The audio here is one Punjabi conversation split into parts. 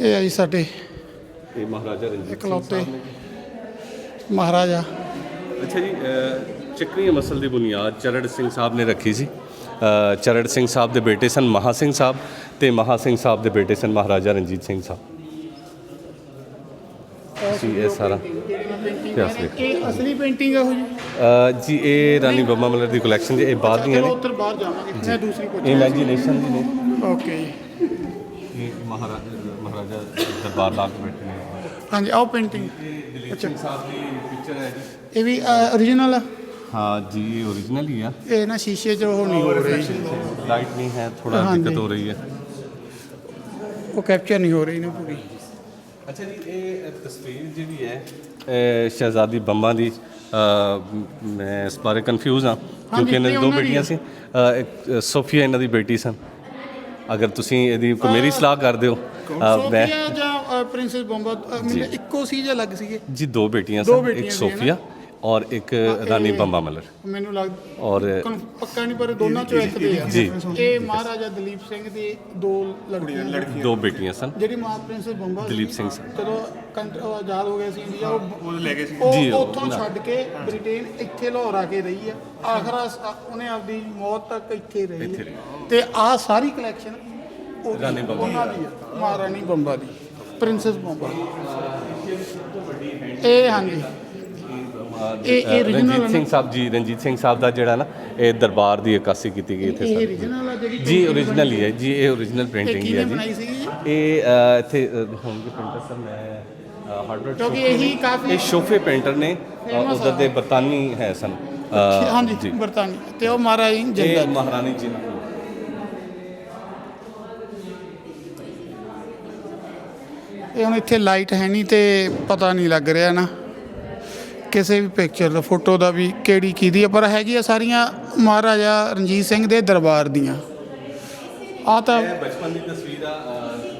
ਇਹ ਆ ਜੀ ਸਾਡੇ ਇਹ ਮਹਾਰਾਜਾ ਰਣਜੀਤ ਸਿੰਘ ਇਕਲੌਤੇ ਸਾਹਿਬ ਨੇ। ਮਹਾਰਾਜਾ। ਅੱਛਾ ਜੀ ਅ, ਚੱਕਰੀ ਮਸਲ ਦੀ ਬੁਨਿਆਦ ਚਰੜ ਸਿੰਘ ਸਾਹਿਬ ਨੇ ਰੱਖੀ ਸੀ। ਅ, ਚਰੜ ਸਿੰਘ ਸਾਹਿਬ ਦੇ ਬੇਟੇ ਸਨ ਮਹਾ ਸਿੰਘ ਸਾਹਿਬ ਤੇ ਮਹਾ ਸਿੰਘ ਸਾਹਿਬ ਦੇ ਬੇਟੇ ਸਨ ਮਹਾਰਾਜਾ ਰਣਜੀਤ ਸਿੰਘ ਸਾਹਿਬ। ਜੀ ਇਹ ਸਾਰਾ ਇਤਿਹਾਸ ਇਹ ਅਸਲੀ ਪੇਂਟਿੰਗ ਹੈ ਉਹ ਜੀ। ਅ, ਜੀ ਇਹ ਰਾਣੀ ਬੰਬਾ ਮਲਰ ਦੀ ਕਲੈਕਸ਼ਨ ਜੀ ਇਹ ਬਾਅਦ ਦੀਆਂ ਚਲੋ ਨੇ ਉੱਧਰ ਬਾਹਰ ਜਾਵਾਂਗੇ। ਮੈਂ ਦੂਸਰੀ ਪੁੱਛ ਇਮੇਜਿਨੇਸ਼ਨ ਦੀ ਨੇ। ਓਕੇ ਜੀ। ਇਹ ਮਹਾਰਾਜਾ ਕੇ ਬੈਠੇ ਨੇ। ਹਾਂਜੀ ਆਓ ਪੇਂਟਿੰਗ ਇਹ ਦਲੀਪ ਸਿੰਘ ਸਾਹਿਬ ਦੀ ਪਿਕਚਰ ਹੈ ਜੀ। ਇਹ ਵੀ origignal ਆ? ਹਾਂ ਜੀ ਇਹ ਓਰੀਜਨਲ ਹੀ ਆ। ਇਹ ਨਾ ਸ਼ੀਸ਼ੇ 'ਚ ਉਹ ਨਹੀਂ ਹੋ ਰਹੀ। ਲਾਈਟ ਨਹੀਂ ਹੈ ਥੋੜਾ ਹਾਂਜੀ। ਦਿੱਕਤ ਹੋ ਰਹੀ ਹੈ। ਉਹ ਕੈਪਚਰ ਨਹੀਂ ਹੋ ਰਹੀ ਨਾ ਪੂਰੀ। ਅੱਛਾ ਜੀ ਇਹ ਤਸਵੀਰ ਜਿਹੜੀ ਹੈ ਇਹ ਸ਼ਹਿਜ਼ਾਦੀ ਬੰਬਾ ਦੀ ਅ, ਮੈਂ ਇਸ ਬਾਰੇ ਕਨਫਿਊਜ਼ ਹਾਂ ਕਿਉਂਕਿ ਇਹਨਾਂ ਦੀ ਦੋ ਉਹਨਾਂ ਦੀ ਬੇਟੀਆਂ ਸੀ। ਅ, ਇੱਕ ਸੋਫੀਆ ਇਹਨਾਂ ਦੀ ਬੇਟੀ ਸਨ। ਅਗਰ ਤੁਸੀਂ ਇਹਦੀ ਕੋਈ ਮੇਰੀ ਸਲਾਹ ਕਰਦੇ ਹੋ ਅ, ਮੈਂ ਸੋਫੀਆ ਜਾਂ ਪ੍ਰਿੰਸੈਸ ਬੰਬਾ ਮੈਨੂੰ ਇੱਕੋ ਸੀ ਜਾਂ ਲੱਗ ਸੀਗੇ? ਜੀ ਦੋ ਬੇਟੀਆਂ ਸਨ ਇੱਕ। ਸੋਫੀਆ ਔਰ ਇੱਕ ਰਾਣੀ ਬੰਬਾ ਮਲਰ। ਮੈਨੂੰ ਲੱਗ ਔਰ ਪੱਕਾ ਨਹੀਂ ਪਰ ਦੋਨਾਂ ਚੋਂ ਇੱਕ ਦੇ ਆ। ਜੀ। ਇਹ ਮਹਾਰਾਜਾ ਦਲੀਪ ਸਿੰਘ ਦੀ ਦੋ ਲੜਕੀਆਂ ਦੋ ਬੇਟੀਆਂ ਸਨ। ਜਿਹੜੀ ਮਾਂ ਪ੍ਰਿੰਸੈਸ ਬੰਬਾ ਦਲੀਪ ਸਿੰਘ ਸਰ। ਜਦੋਂ ਆਜ਼ਾਦ ਹੋ ਗਿਆ ਸੀ ਇੰਡੀਆ ਉਹ ਲੈ ਗਏ ਸੀ। ਜੀ, ਉੱਥੋਂ ਛੱਡ ਕੇ ਬ੍ਰਿਟੇਨ ਇੱਥੇ ਲਾਹੌਰ ਆ ਕੇ ਰਹੀ ਆ। ਆਖਰਾ ਉਹਨੇ ਆਪਦੀ ਮੌਤ ਤੱਕ ਇੱਥੇ ਰਹੀ। ਤੇ ਆ ਸਾਰੀ ਕਲੈਕਸ਼ਨ ਰਾਣੀ ਬੰਬਾ ਦੀ ਮਹਾਰਾਣੀ ਬੰਬਾ ਦੀ। ਪ੍ਰਿੰਸੈਸ ਬੰਬਾ। ਇਹ ਹਾਂਜੀ। ਇਹ- ਇਹ original ਰਣਜੀਤ ਸਿੰਘ? ਸਾਹਿਬ ਜੀ ਰਣਜੀਤ ਸਿੰਘ ਸਾਹਿਬ ਦਾ ਜਿਹੜਾ ਨਾ ਇਹ ਦਰਬਾਰ ਦੀ ਇਕਾਸੀ ਕੀਤੀ ਗਈ ਇੱਥੇ ਇਹ ਸਰ। original ਆ ਜਿਹੜੀ ਜੀ origignal ਹੀ ਹੈ ਜੀ ਇਹ origignal ਇਹ ਪੇਂਟਿੰਗ ਹੀ ਕਿਹਨੇ ਹੈ ਬਣਾਈ ਜੀ ਜੀ? ਇਹ ਅ, ਇੱਥੇ ਅ, ਹੋਣਗੇ ਪੇਂਟਰ ਸਰ ਮੈਂ ਹਾਰਡਵੇਅਰ ਕਿਉਂਕਿ ਇਹੀ ਕਾਫੀ ਇਹ ਸ਼ੋਫੇ ਪੇਂਟਰ ਨੇ Famous ਉਧਰ ਦੇ ਆ। ਬਰਤਾਨੀ ਹੈ ਸਨ। ਅ, ਹਾਂਜੀ ਜੀ। ਬਰਤਾਨੀ। ਤੇ ਉਹ ਮਹਾਰਾਣੀ ਇਹ ਜਿੰਦਾ ਮਹਾਰਾਣੀ ਜੀ ਨੇ ਇਹ ਹੁਣ ਇੱਥੇ ਲਾਈਟ ਹੈ ਨਹੀਂ ਤੇ ਪਤਾ ਨਹੀਂ ਲੱਗ ਰਿਹਾ ਨਾ। ਕਿਸੇ ਵੀ ਪਿਕਚਰ ਦਾ ਫੋਟੋ ਦਾ ਵੀ ਕਿਹੜੀ ਕਿਹਦੀ ਆ ਪਰ ਹੈਗੀ ਆ ਸਾਰੀਆਂ ਮਹਾਰਾਜਾ ਰਣਜੀਤ ਸਿੰਘ ਦੇ ਦਰਬਾਰ ਦੀਆਂ। ਆ ਤਾਂ ਬਚਪਨ ਦੀ ਤਸਵੀਰ ਆ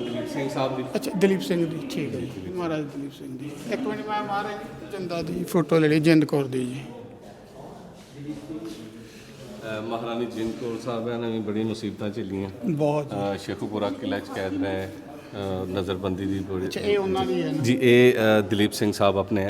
ਦਲੀਪ ਸਿੰਘ ਸਾਹਿਬ ਦੀ। ਅੱਛਾ ਦਲੀਪ ਸਿੰਘ ਦੀ ਠੀਕ ਹੈ ਜੀ। ਮਹਾਰਾਜ ਦਲੀਪ ਸਿੰਘ ਦੀ। ਇੱਕ ਮਿੰਟ ਮੈਂ ਮਹਾਰਾਜ ਜਿੰਦਾ ਦੀ ਫੋਟੋ ਲੈ ਲਈ ਜਿੰਦ ਕੌਰ ਦੀ ਜੀ। ਮਹਾਰਾਣੀ ਜਿੰਦ ਕੌਰ ਸਾਹਿਬ ਨੇ ਵੀ ਬੜੀ ਮੁਸੀਬਤਾਂ ਝੱਲੀਆਂ। ਬਹੁਤ ਸ਼ੇਖੂਪੁਰਾ ਕਿਲ੍ਹਾ ਚ ਕੈਦ ਰਹੇ। ਨਜ਼ਰਬੰਦੀ ਦੀ ਬੜੀ ਅੱਛਾ ਇਹ ਉਹਨਾਂ ਦੀ ਹੈ ਨਾ? ਜੀ ਇਹ ਅ, ਦਲੀਪ ਸਿੰਘ ਸਾਹਿਬ ਆਪਣੇ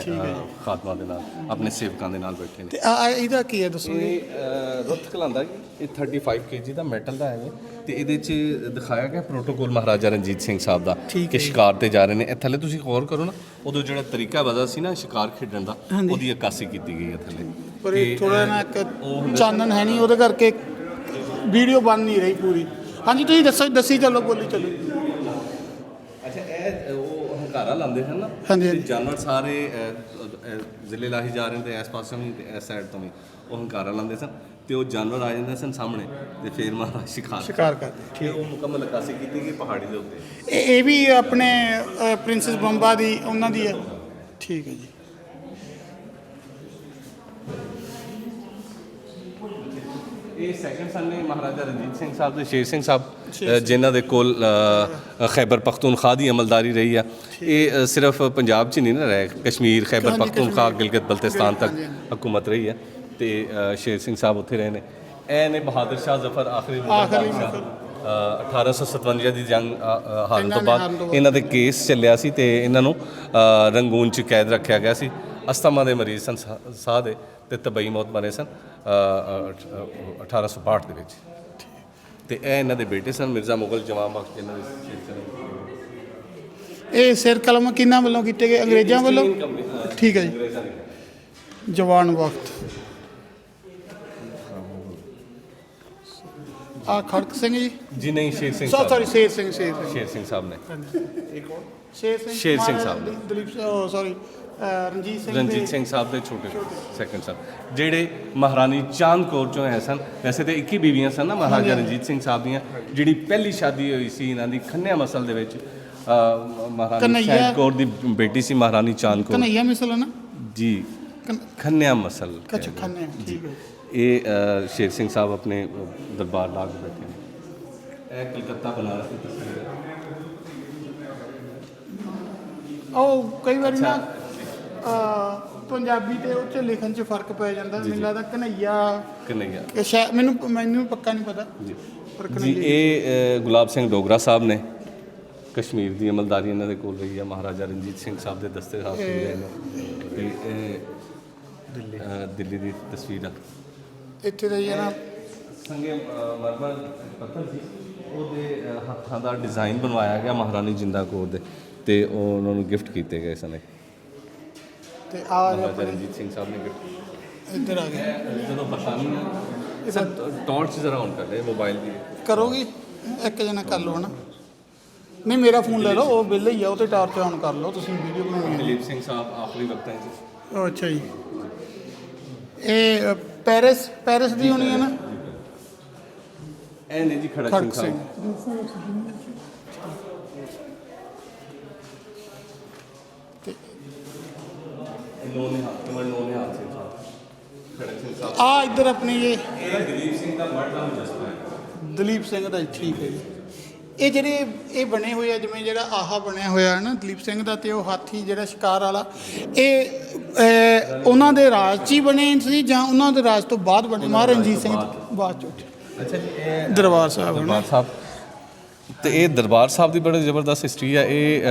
ਖਾਤਮਾ ਦੇ ਨਾਲ ਆਪਣੇ ਸੇਵਕਾਂ ਦੇ ਨਾਲ ਬੈਠੇ ਨੇ। ਤੇ ਆ ਆ ਇਹਦਾ ਕੀ ਹੈ ਦੱਸੋ ਇਹ ਅ, ਰੁੱਤ ਕਲਾਂਦਾ ਜੀ। ਇਹ 35 ਕੇਜੀ ਦਾ ਮੈਟਲ ਦਾ ਹੈ ਤੇ ਇਹਦੇ 'ਚ ਦਿਖਾਇਆ ਗਿਆ ਪ੍ਰੋਟੋਕੋਲ ਮਹਾਰਾਜਾ ਰਣਜੀਤ ਸਿੰਘ ਸਾਹਿਬ ਦਾ ਕਿ ਸ਼ਿਕਾਰ ਤੇ ਜਾ ਰਹੇ ਨੇ। ਇਹ ਥੱਲੇ ਤੁਸੀਂ ਗੌਰ ਕਰੋ ਨਾ ਉਦੋਂ ਜਿਹੜਾ ਤਰੀਕਾ ਵਜਾ ਸੀ ਨਾ ਸ਼ਿਕਾਰ ਖੇਡਣ ਦਾ ਉਹਦੀ ਅਕਾਸੀ ਕੀਤੀ ਗਈ ਹੈ ਥੱਲੇ। ਪਰ ਇਹ ਥੋੜਾ ਨਾ ਇੱਕ ਚਾਨਣ ਹੈ ਨਹੀਂ ਉਹਦੇ ਕਰਕੇ ਵੀਡੀਓ ਬਣ ਨਹੀਂ ਰਹੀ ਪੂਰੀ। ਹਾਂਜੀ ਤੁਸੀਂ ਦੱਸੋ ਦੱਸੀ ਚੱਲੋ ਬੋਲੀ ਚੱਲੋ। ਇਹ ਉਹ ਹੰਕਾਰਾ ਲਾਉਂਦੇ ਹਨ ਨਾ? ਹਾਂਜੀ, ਤੇ ਹਾਂਜੀ। ਜਾਨਵਰ ਸਾਰੇ ਅ, ਅ, ਜ਼ਿਲ੍ਹੇ ਲਾਹੀ ਜਾ ਰਹੇ ਨੇ ਤੇ ਇਸ ਪਾਸੋਂ ਵੀ ਤੇ ਇਸ ਸਾਈਡ ਤੋਂ ਵੀ ਉਹ ਹੰਕਾਰਾ ਲਾਉਂਦੇ ਸਨ ਤੇ ਉਹ ਜਾਨਵਰ ਆ ਜਾਂਦੇ ਸਨ ਸਾਹਮਣੇ ਤੇ ਫੇਰ ਮਹਾਰਾਜ ਸ਼ਿਕਾਰ ਸ਼ਿਕਾਰ ਕਰਦੇ ਤੇ ਉਹ ਮੁਕੰਮਲ ਅਕਾਸੀ ਕੀਤੀ ਗਈ ਪਹਾੜੀ ਦੇ ਉੱਤੇ। ਇਹ ਇਹ ਵੀ ਆਪਣੇ ਪ੍ਰਿੰਸੈਸ ਬੰਬਾ ਦੀ ਉਹਨਾਂ ਦੀ ਹੈ। ਠੀਕ ਹੈ ਜੀ। ਇਹ ਸੈਕੰਡ ਸਨ ਨੇ ਮਹਾਰਾਜਾ ਰਣਜੀਤ ਸਿੰਘ ਸਾਹਿਬ ਤੇ ਸ਼ੇਰ ਸਿੰਘ ਸਾਹਿਬ ਜਿਨ੍ਹਾਂ ਦੇ ਕੋਲ ਖੈਬਰ ਪਖਤੂਨਖਵਾ ਦੀ ਅਮਲਦਾਰੀ ਰਹੀ ਆ ਇਹ ਸਿਰਫ ਪੰਜਾਬ 'ਚ ਨਹੀਂ ਨਾ ਰਹੇ ਕਸ਼ਮੀਰ ਖੈਬਰ ਹਾਂਜੀ, ਪਖਤੂਨਖਵਾ। ਗਿਲਗਿਤ ਬਲਤਿਸਤਾਨ ਤੱਕ ਹਕੂਮਤ ਰਹੀ ਹੈ ਤੇ ਸ਼ੇਰ ਸਿੰਘ ਸਾਹਿਬ ਉੱਥੇ ਰਹੇ ਨੇ ਇਹ ਨੇ ਬਹਾਦਰ ਸ਼ਾਹ ਜ਼ਫਰ ਆਖਰੀ ਆਖਰੀ ਬਾਦਸ਼ਾਹ। ਅ, 1857 ਦੀ ਜੰਗ ਹਾਰਨ ਤੋਂ ਤੋਂ ਬਾਅਦ। ਇਹਨਾਂ ਦੇ ਕੇਸ ਚੱਲਿਆ ਸੀ ਤੇ ਇਹਨਾਂ ਨੂੰ ਰੰਗੂਨ 'ਚ ਕੈਦ ਰੱਖਿਆ ਗਿਆ ਸੀ ਅਸਥਮਾ ਦੇ ਮਰੀਜ਼ ਸਨ ਸਾਹ ਦੇ ਤੇ ਤਬਈ ਮੌਤ ਮਰੇ ਸਨ ਅ, ਅ, ਅ, 1862 ਦੇ ਵਿੱਚ। ਤੇ ਇਹ ਇਹਨਾਂ ਦੇ ਬੇਟੇ ਸਨ ਮਿਰਜ਼ਾ ਮੁਗਲ ਜਵਾਨ ਬਖਸ਼ ਜਿਨ੍ਹਾਂ ਦੇ ਇਹ ਸਿਰ ਕਲਮ ਕਿਹਨਾਂ ਵੱਲੋਂ ਕੀਤੇ ਗਏ? ਅੰਗਰੇਜ਼ਾਂ ਵੱਲੋਂ? ਠੀਕ ਹੈ ਜੀ। ਜਵਾਨ ਵਕਤ। ਆ ਖੜਕ ਸਿੰਘ ਜੀ। ਜੀ ਨਹੀਂ ਸ਼ੇਰ ਸਿੰਘ ਸਾਹਿਬ। ਸੌਰੀ ਸ਼ੇਰ ਸਿੰਘ ਸ਼ੇਰ ਸਿੰਘ। ਸ਼ੇਰ ਸਿੰਘ ਸਾਹਿਬ ਨੇ। ਸ਼ੇਰ ਸਿੰਘ ਸ਼ੇਰ ਸਿੰਘ ਸਾਹਿਬ ਨੇ। ਦਲੀਪ ਸੌਰੀ ਰਣਜੀਤ ਸਿੰਘ ਰਣਜੀਤ ਸਿੰਘ ਸਾਹਿਬ ਦੇ ਛੋਟੇ ਸੈਕੰਡ ਸਨ ਜਿਹੜੇ ਮਹਾਰਾਣੀ ਚਾਂਦ ਕੌਰ ਚੋਂ ਹੈ ਸਨ ਵੈਸੇ ਤੇ 21 ਬੀਵੀਆਂ ਸਨ ਨਾ ਮਹਾਰਾਜਾ ਰਣਜੀਤ ਸਿੰਘ ਸਾਹਿਬ ਦੀਆਂ ਜਿਹੜੀ ਪਹਿਲੀ ਸ਼ਾਦੀ ਹੋਈ ਸੀ ਇਹਨਾਂ ਦੀ ਖੰਨਿਆ ਮਸਲ ਦੇ ਵਿੱਚ ਮਹਾਰਾਣੀ ਸ਼ਾਹਦ ਕੌਰ ਦੀ ਬੇਟੀ ਸੀ ਮਹਾਰਾਣੀ ਚਾਂਦ ਕੌਰ। ਕਨਈਆ ਮਿਸਲ ਹੈ ਨਾ? ਜੀ ਖੰਨਿਆ ਮਸਲ ਕੱਚ ਖੰਨੇ ਠੀਕ ਹੈ। ਇਹ ਸ਼ੇਰ ਸਿੰਘ ਸਾਹਿਬ ਆਪਣੇ ਦਰਬਾਰ ਲਾ ਕੇ ਬੈਠੇ ਨੇ। ਇਹ ਕਲਕੱਤਾ ਬਨਾਰਸ ਦੀ ਤਸਵੀਰ ਹੈ ਉਹ ਕਈ ਵਾਰੀ ਨਾ ਪੰਜਾਬੀ ਤੇ ਉਹ ਚ ਲਿਖਣ ਚ ਫ਼ਰਕ ਪੈ ਜਾਂਦਾ ਮੈਨੂੰ ਲੱਗਦਾ ਕਨਈਆ ਕਨਈਆ ਇਹ ਸ਼ਾਇਦ ਮੈਨੂੰ ਮੈਨੂੰ ਪੱਕਾ ਨਹੀਂ ਪਤਾ। ਜੀ। ਪਰ ਜੀ ਕਨਈਆ ਇਹ ਅ, ਗੁਲਾਬ ਸਿੰਘ ਡੋਗਰਾ ਸਾਹਿਬ ਨੇ ਕਸ਼ਮੀਰ ਦੀ ਅਮਲਦਾਰੀ ਇਹਨਾਂ ਦੇ ਕੋਲ ਰਹੀ ਹੈ ਮਹਾਰਾਜਾ ਰਣਜੀਤ ਸਿੰਘ ਸਾਹਿਬ ਦੇ ਦਸਤੇ ਵੀ ਰਹੇ ਨੇ ਤੇ ਇਹ ਦਿੱਲੀ। ਦਿੱਲੀ ਦੀ ਤਸਵੀਰ ਆ। ਇੱਥੇ ਦਾ ਹੀ ਹੈ ਨਾ। ਸੰਗੇ ਮਰਮਰ ਪੱਥਰ ਸੀ। ਉਹਦੇ ਹੱਥਾਂ ਦਾ ਡਿਜ਼ਾਈਨ ਬਣਵਾਇਆ ਗਿਆ ਮਹਾਰਾਣੀ ਜਿੰਦਾ ਕੌਰ ਦੇ। ਤੇ ਉਹ ਉਹਨਾਂ ਨੂੰ ਗਿਫਟ ਕੀਤੇ ਗਏ ਸਨ ਇਹ। ਤੇ ਆ ਮਹਾਰਾਜਾ ਰਣਜੀਤ ਸਿੰਘ ਸਾਹਿਬ ਨੇ ਗਿਫਟ ਇੱਧਰ ਆ ਗਿਆ ਜਦੋਂ ਬਰਤਾਨੀਆ ਸਰ ਟਾਰਚ ਜ਼ਰਾ ਔਨ ਕਰ ਲੈ ਮੋਬਾਈਲ ਦੀ। ਕਰੋਗੀ? ਇੱਕ ਜਣਾ ਕਰ ਲਓ ਨਾ ਨਹੀਂ ਮੇਰਾ ਫੋਨ ਲੈ ਲਓ ਉਹ ਬਿੱਲ ਹੀ ਆ ਉਹ ਤੇ ਟਾਰਚ ਆਨ ਕਰ ਲਓ ਤੁਸੀਂ ਵੀਡੀਓ ਬਣਾਉਣੀ ਹੈ ਦਲੀਪ ਸਿੰਘ ਸਾਹਿਬ ਆਖਰੀ ਵਕਤਾਂ 'ਚ ਉਹ ਅੱਛਾ ਜੀ। ਇਹ ਅ, ਪੈਰਿਸ ਪੈਰਿਸ ਦੀ ਹੋਣੀ ਹੈ ਨਾ? ਇਹ ਨੇ ਜੀ ਖੜਕ ਸਿੰਘ ਖੜਕ ਸਿੰਘ। ਸਾਹਿਬ। ਕਮਲ ਸਿੰਘ ਸਾਹਿਬ ਸਿੰਘ ਸਾਹਿਬ ਆ ਇੱਧਰ ਆਪਣੀ ਇਹ ਇਹ ਦਲੀਪ ਸਿੰਘ ਦਾ ਬਰਥਡਾ ਮੁਜਸਮਾ ਹੈ। ਦਲੀਪ ਸਿੰਘ ਦਾ ਠੀਕ ਹੈ ਜੀ। ਇਹ ਜਿਹੜੇ ਇਹ ਬਣੇ ਹੋਏ ਆ ਜਿਵੇਂ ਜਿਹੜਾ ਆਹਾ ਬਣਿਆ ਹੋਇਆ ਹੈ ਨਾ ਦਲੀਪ ਸਿੰਘ ਦਾ ਤੇ ਉਹ ਹਾਥੀ ਜਿਹੜਾ ਸ਼ਿਕਾਰ ਵਾਲਾ ਇਹ ਉਹਨਾਂ ਦੇ ਰਾਜ 'ਚ ਹੀ ਬਣੇ ਸੀ ਜਾਂ ਉਹਨਾਂ ਦੇ ਰਾਜ ਤੋਂ ਬਾਅਦ ਬਣੇ? ਮਹਾਰਾਜਾ ਰਣਜੀਤ ਸਿੰਘ ਬਾਅਦ। ਚ ਅੱਛਾ ਦਰਬਾਰ ਸਾਹਿਬ ਦਰਬਾਰ ਸਾਹਿਬ। ਤੇ ਇਹ ਦਰਬਾਰ ਸਾਹਿਬ ਦੀ ਬੜੀ ਜ਼ਬਰਦਸਤ ਹਿਸਟਰੀ ਹੈ ਇਹ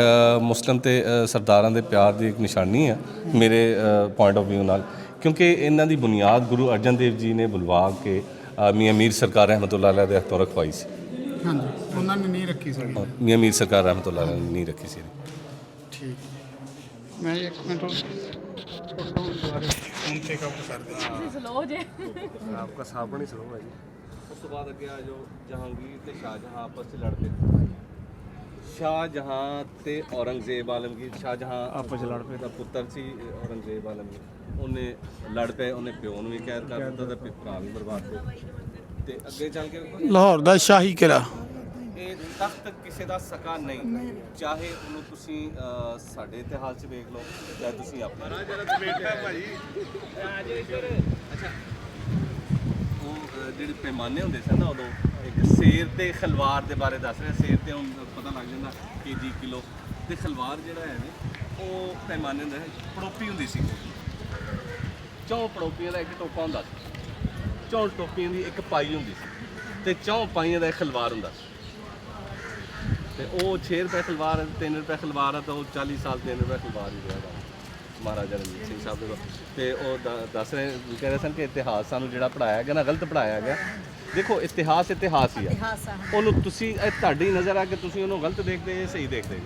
ਮੁਸਲਮ ਤੇ ਸਰਦਾਰਾਂ ਦੇ ਪਿਆਰ ਦੀ ਇੱਕ ਨਿਸ਼ਾਨੀ ਹੈ ਮੇਰੇ ਪੁਆਇੰਟ ਆਫ View ਨਾਲ ਕਿਉਂਕਿ ਇਹਨਾਂ ਦੀ ਬੁਨਿਆਦ ਗੁਰੂ ਅਰਜਨ ਦੇਵ ਜੀ ਨੇ ਬੁਲਵਾ ਕੇ ਮੀਆਂ ਮੀਰ ਸਰਕਾਰ ਰਹਿਮਤੁਲਾਹ ਅਲੈਹ ਦੇ ਅਖਤੌਰ ਖਵਾਈ ਸੀ ਹਾਂਜੀ ਉਹਨਾਂ ਮੀਆਂ ਮੀਰ ਸਰਕਾਰ ਰਹਿਮਤੁਲਾਹ ਅਲੈਹ ਨਹੀਂ ਰੱਖੀ ਸੀ ਠੀਕ ਮੈਂ ਇੱਕ ਮਿੰਟ ਫੋਨ ਤੇ ਕਾਪ ਕਰ ਦਿਆਂ ਸਲੋ ਜੇ ਆਪਕਾ ਸਾਬਣ ਸਲੋ ਹੈ ਜੀ ਤੋਂ ਬਾਅਦ ਅੱਗੇ ਆ ਜੋ ਜਹਾਂਗੀਰ ਤੇ ਸ਼ਾਹਜਹਾਂ ਆਪਸ ਵਿੱਚ ਲੜ ਪਏ। ਸ਼ਾਹਜਹਾਂ ਤੇ ਔਰੰਗਜ਼ੇਬ ਆਲਮਗੀਰ ਸ਼ਾਹਜਹਾਂ ਆਪਸ ਵਿੱਚ ਲੜ ਪਏ। ਦਾ ਪੁੱਤਰ ਸੀ ਔਰੰਗਜ਼ੇਬ ਆਲਮਗੀਰ। ਉਹਨੇ ਲੜ ਪਏ ਉਹਨੇ ਪਿਓ ਨੂੰ ਵੀ ਕੈਦ ਕਰ ਦਿੱਤਾ ਤੇ ਭਰਾ ਵੀ ਬਰਬਾਦ ਹੋਏ ਤੇ ਅੱਗੇ ਚੱਲ ਕੇ ਲਾਹੌਰ ਦਾ ਸ਼ਾਹੀ ਕਿਲਾ ਇਹ ਤਖਤ ਕਿਸੇ ਦਾ ਸਕਾ ਨਹੀਂ। ਚਾਹੇ ਉਹਨੂੰ ਤੁਸੀਂ ਸਾਡੇ ਇਤਿਹਾਸ 'ਚ ਵੇਖ ਲਓ ਚਾਹੇ ਤੁਸੀਂ ਆਪਣੇ ਰਾਜਾ ਜਰਾ ਬੈਠਾ ਭਾਜੀ ਅੱਛਾ ਉਹ ਅ, ਜਿਹੜੇ ਪੈਮਾਨੇ ਹੁੰਦੇ ਸਨ ਨਾ ਉਦੋਂ, ਇੱਕ ਸੇਰ ਤੇ ਖਲਵਾਰ ਦੇ ਬਾਰੇ ਦੱਸ ਰਿਹਾ, ਸੇਰ ਤੇ ਹੁਣ ਪਤਾ ਲੱਗ ਜਾਂਦਾ ਕੇਜੀ ਕਿਲੋ। ਤੇ ਖਲਵਾਰ ਜਿਹੜਾ ਹੈ ਨੇ, ਉਹ ਪੈਮਾਨੇ ਹੁੰਦਾ ਹੈ ਪੜੋਪੀ ਹੁੰਦੀ ਸੀ। ਚੌਂ ਪੜੋਪੀਆਂ ਦਾ ਇੱਕ ਟੋਪਾ ਹੁੰਦਾ ਸੀ। ਚੌਂ ਟੋਪੀਆਂ ਦੀ ਇੱਕ ਪਾਈ ਹੁੰਦੀ ਸੀ ਤੇ ਚੌਂ ਪਾਈਆਂ ਦਾ ਇੱਕ ਖਲਵਾਰ ਹੁੰਦਾ ਸੀ। ਤੇ ਉਹ 6 ਰੁਪਏ ਖਲਵਾਰ ਹੈ 3 ਰੁਪਏ ਖਲਵਾਰ ਹੈ, ਤਾਂ ਉਹ 40 ਸਾਲ 3 ਰੁਪਏ ਖਲਵਾਰ ਹੀ ਰਿਹਾ ਮਹਾਰਾਜਾ ਰਣਜੀਤ ਸਿੰਘ ਸਾਹਿਬ ਦੇ ਕੋਲ। ਤੇ ਉਹ ਦ- ਦੱਸ ਰਹੇ ਕਹਿ ਰਹੇ ਸਨ ਕਿ ਇਤਿਹਾਸ ਸਾਨੂੰ ਜਿਹੜਾ ਪੜਾਇਆ ਗਿਆ ਨਾ ਗਲਤ ਪੜਾਇਆ ਗਿਆ। ਦੇਖੋ ਇਤਿਹਾਸ ਇਤਿਹਾਸ ਹੀ ਆ। ਉਹਨੂੰ ਤੁਸੀਂ ਇਹ ਤੁਹਾਡੀ ਨਜ਼ਰ ਆ ਕਿ ਤੁਸੀਂ ਉਹਨੂੰ ਗਲਤ ਦੇਖਦੇ ਜੇ ਸਹੀ ਦੇਖਦੇ ਜੇ